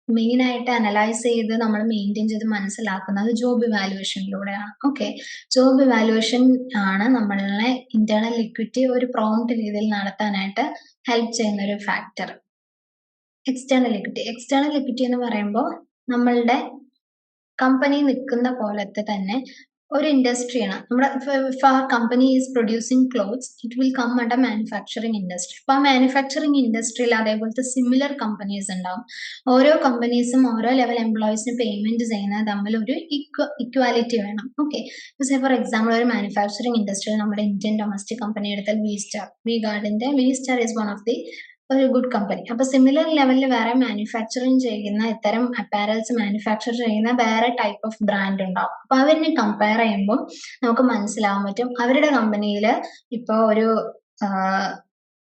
മെയിൻ ആയിട്ട് അനലൈസ് ചെയ്ത് നമ്മൾ മെയിന്റെയിൻ ചെയ്ത് മനസ്സിലാക്കുന്നത് ജോബ് ഇവാലുവേഷനിലൂടെയാണ് ഓക്കെ ജോബ് ഇവാലുവേഷൻ ആണ് നമ്മളെ ഇന്റേണൽ ഇക്വിറ്റി ഒരു പ്രോംപ്റ്റ് രീതിയിൽ നടത്താനായിട്ട് ഹെൽപ്പ് ചെയ്യുന്ന ഒരു factor external equity external equity എന്ന് പറയുമ്പോൾ നമ്മളുടെ കമ്പനി നിൽക്കുന്ന പോലത്തെ തന്നെ ഒരു ഇൻഡസ്ട്രിയാണ് നമ്മുടെ ഇഫ് ആ company is producing clothes it will come under manufacturing industry ഇപ്പൊ ആ മാനുഫാക്ചറിങ് ഇൻഡസ്ട്രിയിൽ അതേപോലത്തെ സിമിലർ കമ്പനീസ് ഉണ്ടാവും. ഓരോ കമ്പനീസും ഓരോ ലെവൽ എംപ്ലോയീസിന് പേയ്മെന്റ് ചെയ്യുന്നത് തമ്മിൽ ഒരു ഇക്വാലിറ്റി വേണം. ഓക്കെ ഫോർ എക്സാമ്പിൾ ഒരു മാനുഫാക്ചറിങ് ഇൻഡസ്ട്രിയിൽ നമ്മുടെ ഇന്ത്യൻ ഡൊമസ്റ്റിക് കമ്പനി എടുത്താൽ V star V ഗാർഡിന്റെ V star is one of the ഒരു ഗുഡ് കമ്പനി അപ്പൊ സിമിലർ ലെവലിൽ വേറെ മാനുഫാക്ചറിങ് ചെയ്യുന്ന ഇത്തരം അപ്പാരൽസ് മാനുഫാക്ചർ ചെയ്യുന്ന വേറെ ടൈപ്പ് ഓഫ് ബ്രാൻഡ് ഉണ്ടാവും. അപ്പൊ അവരിനെ കമ്പയർ ചെയ്യുമ്പോൾ നമുക്ക് മനസ്സിലാവാൻ പറ്റും. അവരുടെ കമ്പനിയിൽ ഇപ്പൊ ഒരു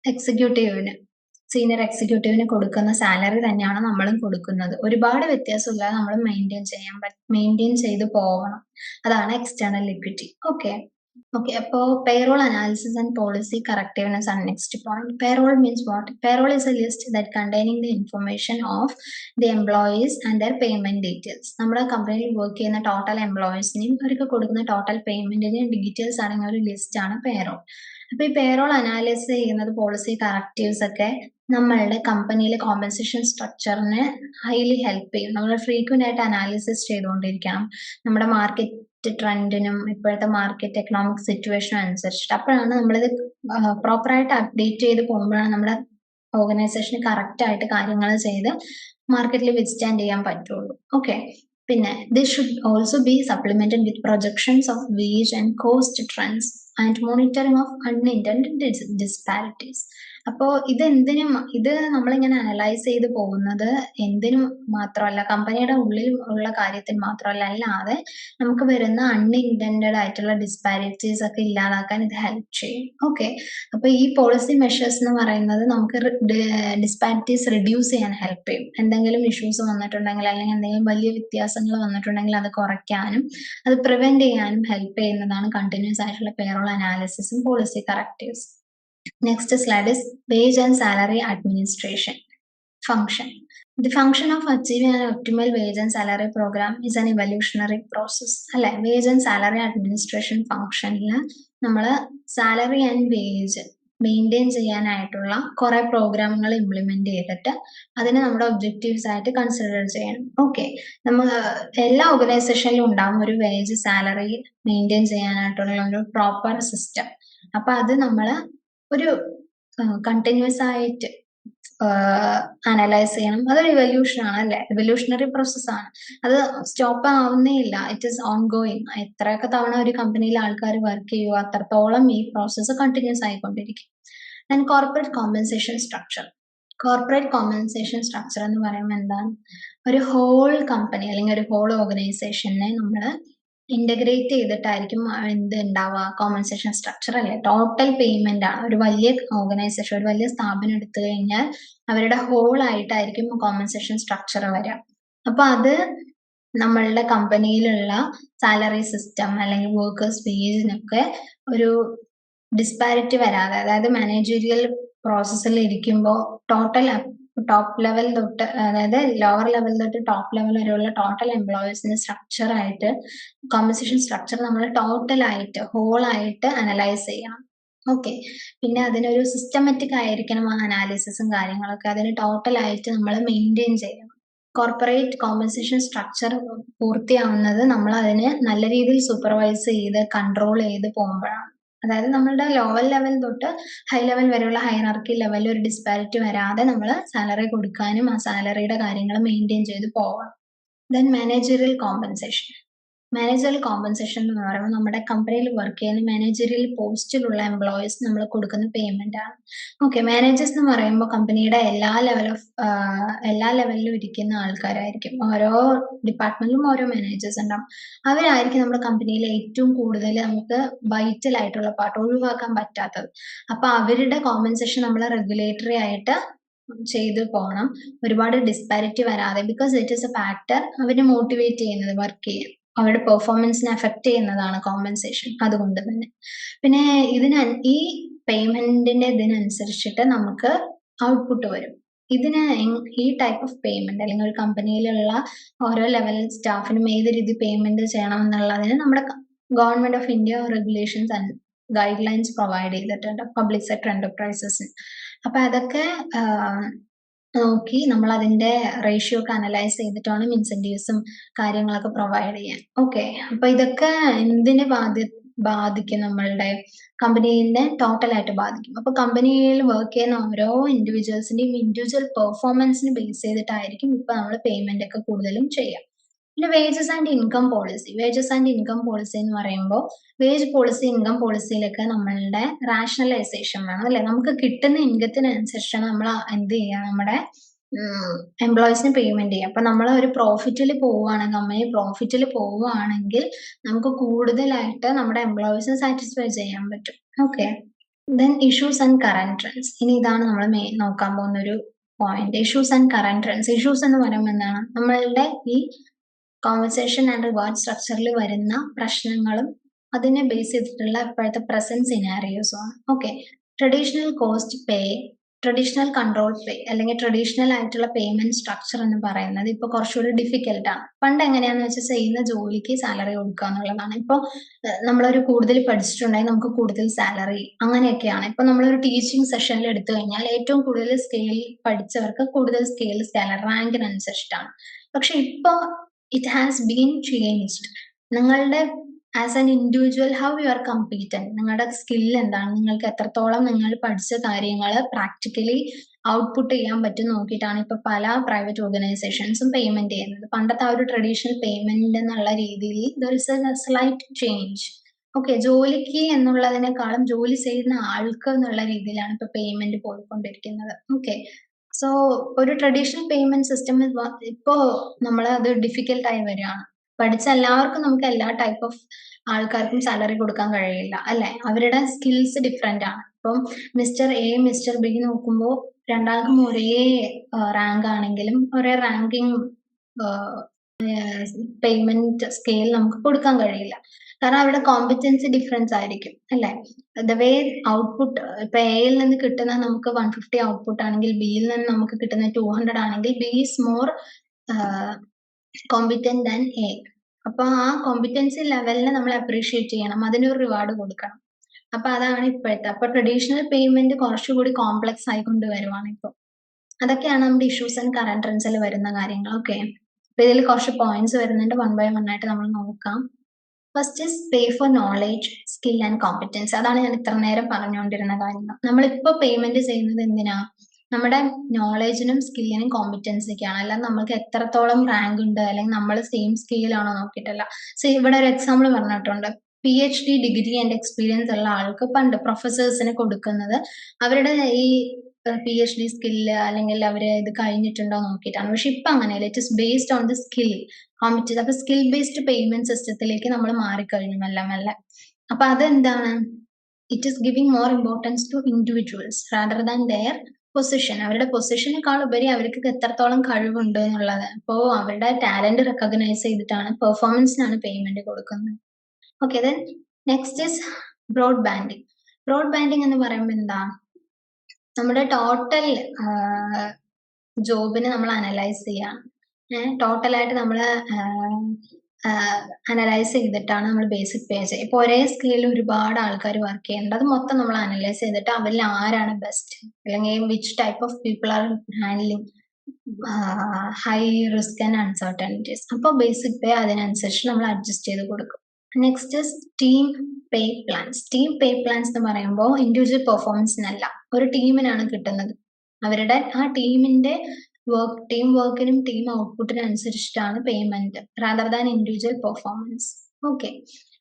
എക്സിക്യൂട്ടീവിന് സീനിയർ എക്സിക്യൂട്ടീവിന് കൊടുക്കുന്ന സാലറി തന്നെയാണ് നമ്മളും കൊടുക്കുന്നത്. ഒരുപാട് വ്യത്യാസമില്ലാതെ നമ്മൾ മെയിന്റെയിൻ ചെയ്യാൻ മെയിന്റെയിൻ ചെയ്ത് പോകണം അതാണ് എക്സ്റ്റേണൽ ലിക്വിറ്റി ഓക്കെ Okay, അപ്പോൾ payroll analysis and policy correctiveness are next point. Payroll means what? Payroll is a list that containing the information of the employees and their payment details. നമ്മുടെ കമ്പനിയിൽ work ചെയ്യുന്ന total എംപ്ലോയീസിനെയും അവർക്ക് കൊടുക്കുന്ന total പേയ്മെന്റിന്റെയും details അടങ്ങിയ ഒരു list ആണ് payroll അപ്പൊ ഈ പേറോൾ അനാലിസിസ് ചെയ്യുന്നത് പോളിസി കറക്റ്റീവ്സ് ഒക്കെ നമ്മളുടെ കമ്പനിയിലെ കോമ്പൻസേഷൻ സ്ട്രക്ചറിനെ ഹൈലി ഹെൽപ്പ് ചെയ്യും നമ്മൾ ഫ്രീക്വന്റ് ആയിട്ട് അനാലിസിസ് ചെയ്തുകൊണ്ടിരിക്കണം നമ്മുടെ മാർക്കറ്റ് ട്രെൻഡിനും ഇപ്പോഴത്തെ മാർക്കറ്റ് എക്കണോമിക് സിറ്റുവേഷനും അനുസരിച്ചിട്ട്. അപ്പോഴാണ് നമ്മളിത് പ്രോപ്പറായിട്ട് അപ്ഡേറ്റ് ചെയ്ത് പോകുമ്പോഴാണ് നമ്മുടെ ഓർഗനൈസേഷന് കറക്റ്റ് ആയിട്ട് കാര്യങ്ങൾ ചെയ്ത് മാർക്കറ്റിൽ വിത്ത്സ്റ്റാൻഡ് ചെയ്യാൻ പറ്റുള്ളൂ. ഓക്കെ പിന്നെ this should also be supplemented with projections of wage and cost trends and monitoring of unintended disparities അപ്പോൾ ഇത് എന്തിനും ഇത് നമ്മളിങ്ങനെ അനലൈസ് ചെയ്ത് പോകുന്നത് എന്തിനും മാത്രമല്ല കമ്പനിയുടെ ഉള്ളിൽ ഉള്ള കാര്യത്തിൽ മാത്രമല്ല അല്ലാതെ നമുക്ക് വരുന്ന അൺഇന്റൻഡ് ആയിട്ടുള്ള ഡിസ്പാരിറ്റീസ് ഒക്കെ ഇല്ലാതാക്കാൻ ഇത് ഹെൽപ്പ് ചെയ്യും. ഓക്കെ അപ്പൊ ഈ പോളിസി മെഷേഴ്സ് എന്ന് പറയുന്നത് നമുക്ക് ഡിസ്പാരിറ്റീസ് റിഡ്യൂസ് ചെയ്യാൻ ഹെൽപ്പ് ചെയ്യും. എന്തെങ്കിലും ഇഷ്യൂസ് വന്നിട്ടുണ്ടെങ്കിൽ അല്ലെങ്കിൽ എന്തെങ്കിലും വലിയ വ്യത്യാസങ്ങൾ വന്നിട്ടുണ്ടെങ്കിൽ അത് കുറയ്ക്കാനും അത് പ്രിവെന്റ് ചെയ്യാനും ഹെൽപ്പ് ചെയ്യുന്നതാണ് കണ്ടിന്യൂസ് ആയിട്ടുള്ള payroll അനാലിസിസും policy correctives Next slide is wage and salary administration. Function. The function of achieving an optimal wage and salary program is an evolutionary process. അല്ലെ? വേജ് ആൻഡ് സാലറി അഡ്മിനിസ്ട്രേഷൻ ഫംഗ്ഷനിൽ നമ്മൾ salary and wage maintain ചെയ്യാനായിട്ടുള്ള കുറെ പ്രോഗ്രാമുകൾ implement ചെയ്തിട്ട് അതിനെ നമ്മുടെ objectives ആയിട്ട് കൺസിഡർ ചെയ്യണം. ഓക്കെ നമ്മൾ എല്ലാ ഓർഗനൈസേഷനിലും ഉണ്ടാവും ഒരു വേജ് സാലറി മെയിന്റെയിൻ ചെയ്യാനായിട്ടുള്ള ഒരു പ്രോപ്പർ സിസ്റ്റം അപ്പൊ അത് നമ്മൾ ഒരു കണ്ടിന്യൂസ് ആയിട്ട് അനലൈസ് ചെയ്യണം. അതൊരു ഇവല്യൂഷൻ ആണ് അല്ലെ? ഇവല്യൂഷണറി പ്രോസസ് ആണ്. അത് സ്റ്റോപ്പ് ആവുന്നേ ഇല്ല ഇറ്റ് ഈസ് ഓൺ ഗോയിങ് എത്രയൊക്കെ തവണ ഒരു കമ്പനിയിൽ ആൾക്കാർ വർക്ക് ചെയ്യുമോ അത്രത്തോളം ഈ process continuous ആയിക്കൊണ്ടിരിക്കും. And corporate compensation structure corporate compensation structure എന്ന് പറയുമ്പോൾ എന്താണ്? ഒരു ഹോൾ കമ്പനി അല്ലെങ്കിൽ ഒരു ഹോൾ ഓർഗനൈസേഷനെ നമ്മൾ ഇന്റഗ്രേറ്റ് ചെയ്തിട്ടായിരിക്കും എന്ത് ഉണ്ടാവുക കോമ്പൻസേഷൻ സ്ട്രക്ചർ അല്ലേ? ടോട്ടൽ പേയ്മെന്റ് ആണ്. ഒരു വലിയ ഓർഗനൈസേഷൻ ഒരു വലിയ സ്ഥാപനം എടുത്തു കഴിഞ്ഞാൽ അവരുടെ ഹോൾ ആയിട്ടായിരിക്കും കോമ്പൻസേഷൻ സ്ട്രക്ചർ വരിക. അപ്പൊ അത് നമ്മളുടെ കമ്പനിയിലുള്ള സാലറി സിസ്റ്റം അല്ലെങ്കിൽ വർക്കേഴ്സ് വേജിനൊക്കെ ഒരു ഡിസ്പാരിറ്റി വരാതെ അതായത് മാനേജീരിയൽ പ്രോസസ്സിൽ ഇരിക്കുമ്പോൾ ടോട്ടൽ ടോപ്പ് ലെവൽ തൊട്ട് അതായത് ലോവർ ലെവൽ തൊട്ട് ടോപ്പ് ലെവൽ വരെയുള്ള ടോട്ടൽ എംപ്ലോയീസിന്റെ സ്ട്രക്ചർ ആയിട്ട് കോമ്പൻസേഷൻ സ്ട്രക്ചർ നമ്മൾ ടോട്ടൽ ആയിട്ട് ഹോൾ ആയിട്ട് അനലൈസ് ചെയ്യണം. ഓക്കെ പിന്നെ അതിനൊരു സിസ്റ്റമാറ്റിക് ആയിരിക്കണം ആ അനാലിസിസും കാര്യങ്ങളൊക്കെ. അതിന് ടോട്ടൽ ആയിട്ട് നമ്മൾ മെയിന്റെയിൻ ചെയ്യണം. കോർപ്പറേറ്റ് കോമ്പൻസേഷൻ സ്ട്രക്ചർ പൂർത്തിയാവുന്നത് നമ്മൾ അതിനെ നല്ല രീതിയിൽ സൂപ്പർവൈസ് ചെയ്ത് കൺട്രോൾ ചെയ്ത് പോകുമ്പോഴാണ്. അതായത് നമ്മളുടെ ലോവർ ലെവൽ തൊട്ട് ഹൈ ലെവൽ വരെയുള്ള ഹൈറാർക്കി ലെവലിൽ ഒരു ഡിസ്പാരിറ്റി വരാതെ നമ്മൾ സാലറി കൊടുക്കാനും ആ സാലറിയുടെ കാര്യങ്ങൾ മെയിന്റെയിൻ ചെയ്ത് പോകണം then managerial compensation managerial compensation എന്ന് പറയുമ്പോൾ നമ്മുടെ കമ്പനിയിൽ വർക്ക് ചെയ്യുന്ന മാനേജറിയൽ പോസ്റ്റിലുള്ള എംപ്ലോയീസ് നമ്മൾ കൊടുക്കുന്ന പേയ്മെന്റ് ആണ്. ഓക്കെ മാനേജേഴ്സ് എന്ന് പറയുമ്പോൾ കമ്പനിയുടെ എല്ലാ ലെവൽ ഓഫ് എല്ലാ ലെവലിലും ഇരിക്കുന്ന ആൾക്കാരായിരിക്കും. ഓരോ ഡിപ്പാർട്ട്മെന്റിലും ഓരോ മാനേജേഴ്സ് ഉണ്ടാവും. അവരായിരിക്കും നമ്മുടെ കമ്പനിയിൽ ഏറ്റവും കൂടുതൽ നമുക്ക് വൈറ്റൽ ആയിട്ടുള്ള പാർട്ട് ഒഴിവാക്കാൻ പറ്റാത്തത്. അപ്പൊ അവരുടെ കോമ്പൻസേഷൻ നമ്മൾ റെഗുലേറ്ററി ആയിട്ട് ചെയ്തു പോകണം. ഒരുപാട് ഡിസ്പാരിറ്റി വരാതെ because it is a factor അവരെ മോട്ടിവേറ്റ് ചെയ്യുന്നത് വർക്ക് ചെയ്യാൻ. അവരുടെ പെർഫോമൻസിനെ എഫക്ട് ചെയ്യുന്നതാണ് കോമ്പൻസേഷൻ അതുകൊണ്ട് തന്നെ. പിന്നെ ഇതിന് ഈ പേയ്മെന്റിന്റെ ഇതിനനുസരിച്ചിട്ട് നമുക്ക് ഔട്ട്പുട്ട് വരും. ഇതിന് ഈ ടൈപ്പ് ഓഫ് പേയ്മെന്റ് അല്ലെങ്കിൽ ഒരു കമ്പനിയിലുള്ള ഓരോ ലെവൽ സ്റ്റാഫിനും ഏത് രീതി പേയ്മെന്റ് ചെയ്യണം എന്നുള്ളതിന് നമ്മുടെ government of India regulations and guidelines provide ചെയ്തിട്ടുണ്ട്. പബ്ലിക് സെക്ടർ എന്റർപ്രൈസസിന് അപ്പൊ അതൊക്കെ നോക്കി നമ്മൾ അതിന്റെ റേഷ്യോ ഒക്കെ അനലൈസ് ചെയ്തിട്ടാണ് ഇൻസെന്റീവ്സും കാര്യങ്ങളൊക്കെ പ്രൊവൈഡ് ചെയ്യാൻ. ഓക്കെ അപ്പൊ ഇതൊക്കെ എന്തിനെ ബാധി ബാധിക്കും നമ്മളുടെ കമ്പനീനെ ടോട്ടലായിട്ട് ബാധിക്കും. അപ്പൊ കമ്പനിയിൽ വർക്ക് ചെയ്യുന്ന ഓരോ ഇൻഡിവിജ്വൽസിന്റെയും ഇൻഡിവിജ്വൽ പെർഫോമൻസിന് ബേസ് ചെയ്തിട്ടായിരിക്കും ഇപ്പൊ നമ്മൾ പേയ്മെന്റ് ഒക്കെ കൂടുതലും ചെയ്യാം. പിന്നെ wages and income policy wages and income policy എന്ന് പറയുമ്പോൾ വേജ് പോളിസി ഇൻകം പോളിസിയിലൊക്കെ നമ്മളുടെ റാഷണലൈസേഷൻ വേണം അല്ലെ? നമുക്ക് കിട്ടുന്ന ഇൻകത്തിനനുസരിച്ചാണ് നമ്മൾ എന്ത് ചെയ്യുക? നമ്മുടെ എംപ്ലോയീസിന് പേയ്മെന്റ് ചെയ്യുക. അപ്പൊ നമ്മൾ ഒരു പ്രോഫിറ്റിൽ പോവുകയാണെങ്കിൽ കമ്പനി പ്രോഫിറ്റിൽ പോവുകയാണെങ്കിൽ നമുക്ക് കൂടുതലായിട്ട് നമ്മുടെ എംപ്ലോയീസിനെ സാറ്റിസ്ഫൈ ചെയ്യാൻ പറ്റും. Okay then issues and current trends ഇനി ഇതാണ് നമ്മൾ മെയിൻ നോക്കാൻ പോകുന്ന ഒരു point issues and current trends issues എന്ന് പറയുമ്പോൾ എന്താണ്? നമ്മളുടെ ഈ കോൺവെർസേഷൻ ആൻഡ് റിവാർഡ് സ്ട്രക്ചറിൽ വരുന്ന പ്രശ്നങ്ങളും അതിനെ ബേസ് ചെയ്തിട്ടുള്ള ഇപ്പോഴത്തെ പ്രസന്റ് സിനാരിയോസും ആണ്. Okay traditional cost pay traditional control pay അല്ലെങ്കിൽ ട്രഡീഷണൽ ആയിട്ടുള്ള പേയ്മെന്റ് സ്ട്രക്ചർ എന്ന് പറയുന്നത് ഇപ്പൊ കുറച്ചുകൂടി ഡിഫിക്കൽട്ടാണ് പണ്ട് എങ്ങനെയാണെന്ന് വെച്ചാൽ ചെയ്യുന്ന ജോലിക്ക് സാലറി കൊടുക്കുക എന്നുള്ളതാണ്. ഇപ്പൊ നമ്മളൊരു കൂടുതൽ പഠിച്ചിട്ടുണ്ടെങ്കിൽ നമുക്ക് കൂടുതൽ സാലറി അങ്ങനെയൊക്കെയാണ്. ഇപ്പൊ നമ്മളൊരു ടീച്ചിങ് സെഷനിൽ എടുത്തു കഴിഞ്ഞാൽ ഏറ്റവും കൂടുതൽ സ്കെയിൽ പഠിച്ചവർക്ക് കൂടുതൽ സ്കെയിൽ സാലറി റാങ്കിനനുസരിച്ചിട്ടാണ് പക്ഷെ ഇപ്പൊ ഇറ്റ് ഹാസ് ബീൻ ചേഞ്ച്ഡ് നിങ്ങളുടെ as an individual how you are competent നിങ്ങളുടെ സ്കിൽ എന്താണ് നിങ്ങൾക്ക് എത്രത്തോളം നിങ്ങൾ പഠിച്ച കാര്യങ്ങൾ പ്രാക്ടിക്കലി ഔട്ട്പുട്ട് ചെയ്യാൻ പറ്റും നോക്കിയിട്ടാണ് ഇപ്പൊ പല പ്രൈവറ്റ് ഓർഗനൈസേഷൻസും പേയ്മെന്റ് ചെയ്യുന്നത്. പണ്ടത്തെ ആ ഒരു ട്രഡീഷണൽ പേയ്മെന്റ് എന്നുള്ള രീതിയിൽ there is a slight change okay ജോലിക്ക് എന്നുള്ളതിനേക്കാളും ജോലി ചെയ്യുന്ന ആൾക്ക് എന്നുള്ള രീതിയിലാണ് ഇപ്പൊ പേയ്മെന്റ് പോയിക്കൊണ്ടിരിക്കുന്നത്. ഓക്കെ സോ ഒരു ട്രഡീഷണൽ പേയ്മെന്റ് സിസ്റ്റം ഇപ്പോ നമ്മൾ അത് ഡിഫിക്കൽട്ട് ആയി വരികയാണ്. പഠിച്ച എല്ലാവർക്കും നമുക്ക് എല്ലാ ടൈപ്പ് ഓഫ് ആൾക്കാർക്കും സാലറി കൊടുക്കാൻ കഴിയില്ല അല്ലെ? അവരുടെ സ്കിൽസ് ഡിഫറെന്റ് ആണ്. ഇപ്പം മിസ്റ്റർ എ മിസ്റ്റർ ബി നോക്കുമ്പോൾ രണ്ടാൾക്കും ഒരേ റാങ്ക് ആണെങ്കിലും ഒരേ റാങ്കിങ് പേയ്മെന്റ് സ്കെയിൽ നമുക്ക് കൊടുക്കാൻ കഴിയില്ല. കാരണം അവിടെ കോമ്പറ്റൻസി ഡിഫറൻസ് ആയിരിക്കും അല്ലെ? ദ വേ ഔട്ട്പുട്ട് ഇപ്പൊ എയിൽ നിന്ന് കിട്ടുന്ന നമുക്ക് വൺ ഫിഫ്റ്റി ഔട്ട്പുട്ട് ആണെങ്കിൽ ബിയിൽ നിന്ന് നമുക്ക് കിട്ടുന്ന ടു ഹൺഡ്രഡ് ആണെങ്കിൽ B is more competent than A അപ്പൊ ആ കോമ്പിറ്റൻസി ലെവലിനെ നമ്മൾ അപ്രീഷിയേറ്റ് ചെയ്യണം അതിനൊരു റിവാർഡ് കൊടുക്കണം. അപ്പൊ അതാണ് ഇപ്പോഴത്തെ അപ്പൊ ട്രഡീഷണൽ പേയ്മെന്റ് കുറച്ചുകൂടി കോംപ്ലക്സ് ആയിക്കൊണ്ട് വരുവാണ് ഇപ്പൊ. അതൊക്കെയാണ് നമ്മുടെ ഇഷ്യൂസ് ആൻഡ് കറന്റ് ട്രെൻഡ്സിൽ വരുന്ന കാര്യങ്ങൾ ഓക്കെ അപ്പൊ ഇതിൽ കുറച്ച് പോയിന്റ്സ് വരുന്നുണ്ട് വൺ ബൈ വൺ ആയിട്ട് നമ്മൾ നോക്കാം. First is pay for knowledge skill and competence അതാണ് ഞാൻ ഇത്ര നേരം പറഞ്ഞുകൊണ്ടിരുന്ന കാര്യങ്ങൾ നമ്മളിപ്പോ പേയ്മെന്റ് ചെയ്യുന്നത് എന്തിനാ? നമ്മുടെ നോളേജിനും സ്കില്ലിനും കോമ്പറ്റൻസിക്കാണ് അല്ലാതെ നമ്മൾക്ക് എത്രത്തോളം റാങ്ക് ഉണ്ട് അല്ലെങ്കിൽ നമ്മൾ സെയിം സ്കില്ലാണോ നോക്കിയിട്ടല്ല. സോ ഇവിടെ ഒരു എക്സാമ്പിൾ പറഞ്ഞിട്ടുണ്ട്. P H D degree and experience ഉള്ള ആൾക്ക് പണ്ട് പ്രൊഫസേഴ്സിന് കൊടുക്കുന്നത് അവരുടെ ഈ പി എച്ച് ഡി സ്കില്ല് അല്ലെങ്കിൽ അവർ ഇത് കഴിഞ്ഞിട്ടുണ്ടോ നോക്കിയിട്ടാണ്. പക്ഷെ ഇപ്പൊ അങ്ങനെയല്ല. It is based on the skill competitive അപ്പൊ സ്കിൽ ബേസ്ഡ് പേയ്മെന്റ് സിസ്റ്റത്തിലേക്ക് നമ്മൾ മാറിക്കഴിഞ്ഞു മെല്ലെ മെല്ലെ. അപ്പൊ അതെന്താണ്? It is giving more importance to individuals rather than their position അവരുടെ പൊസിഷനേക്കാൾ ഉപരി അവർക്ക് എത്രത്തോളം കഴിവുണ്ട് എന്നുള്ളത്. അപ്പോൾ അവരുടെ ടാലന്റ് റെക്കഗ്നൈസ് ചെയ്തിട്ടാണ് പെർഫോമൻസിനാണ് പേയ്മെന്റ് കൊടുക്കുന്നത്. Okay then next is broad banding broad banding എന്ന് പറയുമ്പോൾ എന്താ? നമ്മുടെ ടോട്ടൽ ജോബിനെ നമ്മൾ അനലൈസ് ചെയ്യാണ്. ടോട്ടലായിട്ട് നമ്മൾ അനലൈസ് ചെയ്തിട്ടാണ് നമ്മൾ ബേസിക് പേ ചെയ്യുക. ഇപ്പോൾ ഒരേ സ്കെയിലിൽ ഒരുപാട് ആൾക്കാർ വർക്ക് ചെയ്യുന്നുണ്ട്. അത് മൊത്തം നമ്മൾ അനലൈസ് ചെയ്തിട്ട് അവരിൽ ആരാണ് ബെസ്റ്റ് അല്ലെങ്കിൽ which type of people are handling high risk and uncertainties അപ്പോൾ ബേസിക് പേ അതിനനുസരിച്ച് നമ്മൾ അഡ്ജസ്റ്റ് ചെയ്ത് കൊടുക്കും. Next team pay plans team pay plans എന്ന് പറയുമ്പോൾ ഇൻഡിവിജ്വൽ പെർഫോമൻസിനല്ല ഒരു ടീമിനാണ് കിട്ടുന്നത്. അവരുടെ ആ ടീമിന്റെ വർക്ക് ടീം വർക്കിനും ടീം ഔട്ട്പുട്ടിനും അനുസരിച്ചിട്ടാണ് payment rather than individual performance okay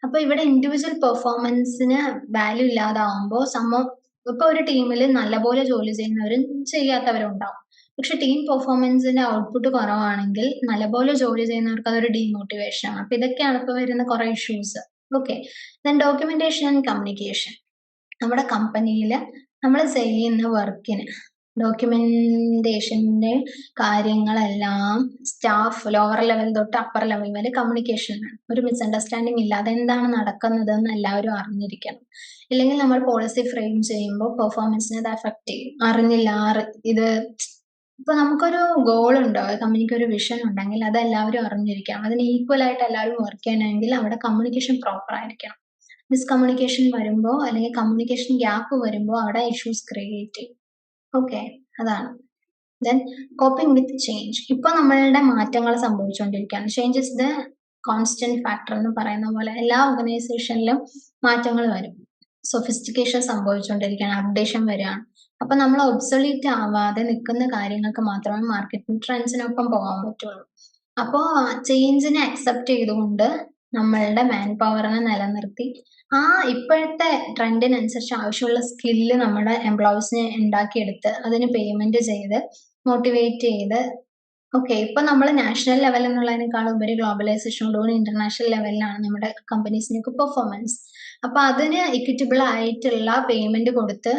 അപ്പൊ ഇവിടെ ഇൻഡിവിജ്വൽ പെർഫോമൻസിന് വാല്യൂ ഇല്ലാതാവുമ്പോൾ സമ ഇപ്പൊ ഒരു ടീമിൽ നല്ലപോലെ ജോലി ചെയ്യുന്നവരും ചെയ്യാത്തവരും ഉണ്ടാവും പക്ഷെ ടീം പെർഫോമൻസിന്റെ ഔട്ട്പുട്ട് കുറവാണെങ്കിൽ നല്ലപോലെ ജോലി ചെയ്യുന്നവർക്ക് അതൊരു ഡീമോട്ടിവേഷൻ ആണ്. അപ്പൊ ഇതൊക്കെയാണ് ഇപ്പൊ വരുന്ന കുറെ issues okay then documentation and communication നമ്മുടെ കമ്പനിയിൽ നമ്മൾ ചെയ്യുന്ന വർക്കിന് ഡോക്യുമെന്റേഷന്റെ കാര്യങ്ങളെല്ലാം സ്റ്റാഫ് ലോവർ ലെവൽ തൊട്ട് അപ്പർ ലെവൽ വരെ കമ്മ്യൂണിക്കേഷൻ ഒരു മിസ്അണ്ടർസ്റ്റാൻഡിങ് ഇല്ലാതെ എന്താണ് നടക്കുന്നത് എന്ന് എല്ലാവരും അറിഞ്ഞിരിക്കണം. ഇല്ലെങ്കിൽ നമ്മൾ പോളിസി ഫ്രെയിം ചെയ്യുമ്പോൾ പെർഫോമൻസിനെ അത് എഫക്ട് ചെയ്യും. അറിഞ്ഞില്ല ഇത് ഇപ്പൊ നമുക്കൊരു ഗോൾ ഉണ്ടോ? കമ്പനിക്ക് ഒരു വിഷൻ ഉണ്ടെങ്കിൽ അത് എല്ലാവരും അറിഞ്ഞിരിക്കണം. അതിന് ഈക്വൽ ആയിട്ട് എല്ലാവരും വർക്ക് ചെയ്യണമെങ്കിൽ അവിടെ കമ്മ്യൂണിക്കേഷൻ പ്രോപ്പർ ആയിരിക്കണം. മിസ്കമ്മ്യൂണിക്കേഷൻ വരുമ്പോ അല്ലെങ്കിൽ കമ്മ്യൂണിക്കേഷൻ ഗ്യാപ്പ് വരുമ്പോ അവിടെ ഇഷ്യൂസ് ക്രിയേറ്റ് ചെയ്യും. ഓക്കെ അതാണ്. ദെൻ കോപ്പിംഗ് വിത്ത് ചേഞ്ച് ഇപ്പൊ നമ്മളുടെ മാറ്റങ്ങൾ സംഭവിച്ചുകൊണ്ടിരിക്കുകയാണ്. Change is the constant factor എന്ന് പറയുന്ന പോലെ എല്ലാ ഓർഗനൈസേഷനിലും മാറ്റങ്ങൾ വരും. സൊഫിസ്റ്റിക്കേഷൻ സംഭവിച്ചുകൊണ്ടിരിക്കുകയാണ് അപ്ഡേഷൻ വരികയാണ്. അപ്പൊ നമ്മൾ ഒബ്സൊലീറ്റ് ആവാതെ നിൽക്കുന്ന കാര്യങ്ങൾക്ക് മാത്രമേ മാർക്കറ്റിംഗ് ട്രെൻഡ്സിനൊപ്പം പോകാൻ പറ്റുള്ളൂ. അപ്പോൾ ചേഞ്ചിനെ അക്സെപ്റ്റ് ചെയ്തുകൊണ്ട് നമ്മളുടെ മാൻ പവറിനെ നിലനിർത്തി ആ ഇപ്പോഴത്തെ ട്രെൻഡിനനുസരിച്ച് ആവശ്യമുള്ള സ്കില്ല് നമ്മുടെ എംപ്ലോയീസിനെ ഉണ്ടാക്കിയെടുത്ത് അതിന് പേയ്മെന്റ് ചെയ്ത് മോട്ടിവേറ്റ് ചെയ്ത് ഓക്കെ ഇപ്പൊ നമ്മൾ നാഷണൽ ലെവൽ എന്നുള്ളതിനേക്കാൾ ഉപരി ഗ്ലോബലൈസേഷനോടുകൂടി ഇന്റർനാഷണൽ ലെവലിലാണ് നമ്മുടെ കമ്പനീസിനൊക്കെ പെർഫോമൻസ് അപ്പൊ അതിന് ഇക്വിറ്റബിൾ ആയിട്ടുള്ള പേയ്മെന്റ് കൊടുത്ത്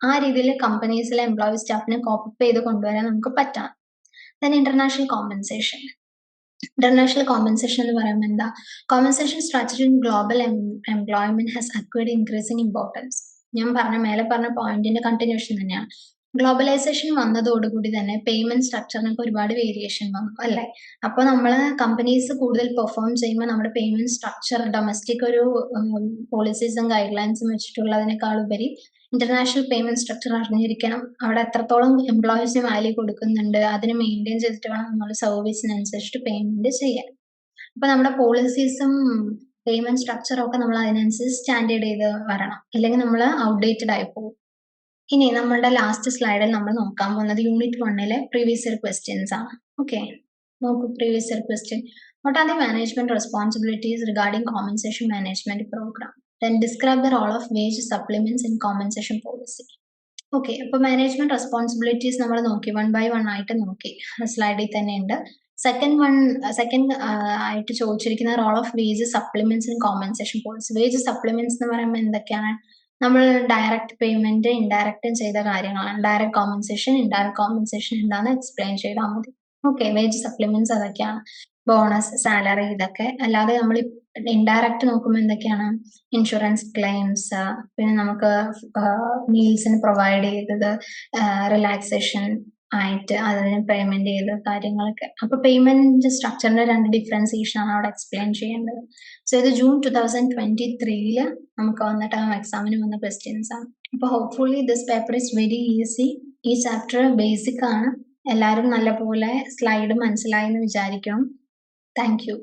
ആ രീതിയിൽ കമ്പനീസിലെ എംപ്ലോയി സ്റ്റാഫിനെ കോപ്പപ്പ് ചെയ്ത് കൊണ്ടുവരാൻ നമുക്ക് പറ്റാം. Then international compensation international compensation എന്ന് പറയുമ്പോൾ എന്താ? Compensation strategy in global employment has acquired increasing importance ഞാൻ പറഞ്ഞ മേലെ പറഞ്ഞ പോയിന്റിന്റെ കണ്ടിന്യൂഷൻ തന്നെയാണ്. ഗ്ലോബലൈസേഷൻ വന്നതോടുകൂടി തന്നെ പേയ്മെന്റ് സ്ട്രക്ചറിനൊക്കെ ഒരുപാട് വേരിയേഷൻ വന്നു അല്ലേ? അപ്പോൾ നമ്മൾ കമ്പനീസ് കൂടുതൽ പെർഫോം ചെയ്യുമ്പോൾ നമ്മുടെ പേയ്മെന്റ് സ്ട്രക്ചർ ഡൊമസ്റ്റിക് ഒരു പോളിസീസും ഗൈഡ് ലൈൻസും വെച്ചിട്ടുള്ളതിനേക്കാൾ ഉപരി ഇന്റർനാഷണൽ പേയ്മെന്റ് സ്ട്രക്ചർ അറിഞ്ഞിരിക്കണം. അവിടെ എത്രത്തോളം എംപ്ലോയീസിന് വാല്യൂ കൊടുക്കുന്നുണ്ട് അതിന് മെയിന്റെയിൻ ചെയ്തിട്ട് വേണം നമ്മൾ സർവീസിനനുസരിച്ചിട്ട് പേയ്മെന്റ് ചെയ്യാൻ. അപ്പൊ നമ്മുടെ പോളിസീസും പേയ്മെന്റ് സ്ട്രക്ചറും ഒക്കെ നമ്മൾ അതിനനുസരിച്ച് സ്റ്റാൻഡേർഡ് ചെയ്ത് വരണം. ഇല്ലെങ്കിൽ നമ്മൾ ഔട്ട്ഡേറ്റഡ് ആയി പോകും. ഇനി നമ്മളുടെ ലാസ്റ്റ് സ്ലൈഡിൽ നമ്മൾ നോക്കാൻ പോകുന്നത് യൂണിറ്റ് വണ്ണിലെ പ്രീവിയസ് ഇയർ ക്വസ്റ്റ്യൻസ് ആണ്. ഓക്കെ നോക്കൂ previous year question what are the management responsibilities regarding compensation management program then describe the role of wage supplements in compensation policy okay അപ്പൊ മാനേജ്മെന്റ് റെസ്പോൺസിബിലിറ്റീസ് നമ്മൾ നോക്കി. വൺ ബൈ വൺ ആയിട്ട് നോക്കി. സ്ലൈഡിൽ തന്നെ ഉണ്ട്. സെക്കൻഡ് വൺ സെക്കൻഡ് ആയിട്ട് ചോദിച്ചിരിക്കുന്ന role of wage supplements in compensation policy wage supplements എന്ന് പറയുമ്പോൾ എന്തൊക്കെയാണ്? നമ്മൾ ഡയറക്റ്റ് പേയ്മെന്റ് ഇൻഡയറക്റ്റും ചെയ്ത കാര്യങ്ങളാണ്. ഡയറക്റ്റ് കോമ്പൻസേഷൻ ഇൻഡയറക്റ്റ് കോമ്പൻസേഷൻ എന്താണെന്ന് എക്സ്പ്ലെയിൻ ചെയ്താൽ മതി. ഓക്കെ വേജ് സപ്ലിമെന്റ്സ് അതൊക്കെയാണ്. ബോണസ് സാലറി ഇതൊക്കെ. അല്ലാതെ നമ്മൾ ഇൻഡയറക്റ്റ് നോക്കുമ്പോൾ എന്തൊക്കെയാണ്? ഇൻഷുറൻസ് ക്ലെയിംസ് പിന്നെ നമുക്ക് മീൽസിന് പ്രൊവൈഡ് ചെയ്തത് റിലാക്സേഷൻ ആയിട്ട് അതിന് പേയ്മെന്റ് ചെയ്ത കാര്യങ്ങളൊക്കെ. അപ്പൊ പേയ്മെന്റ് സ്ട്രക്ചറിന്റെ രണ്ട് ഡിഫറൻസിയേഷൻ ആണ് അവിടെ എക്സ്പ്ലെയിൻ ചെയ്യേണ്ടത്. സോ ഇത് ജൂൺ ടു തൗസൻഡ് ട്വന്റി ത്രീയിൽ നമുക്ക് വന്ന ടേം എക്സാമിന് വന്ന ക്വസ്റ്റ്യൻസ് ആണ്. അപ്പൊ hopefully this paper is very easy ഈ ചാപ്റ്റർ ബേസിക് ആണ്. എല്ലാവരും നല്ലപോലെ സ്ലൈഡ് മനസ്സിലായി എന്ന് വിചാരിക്കണം താങ്ക് യു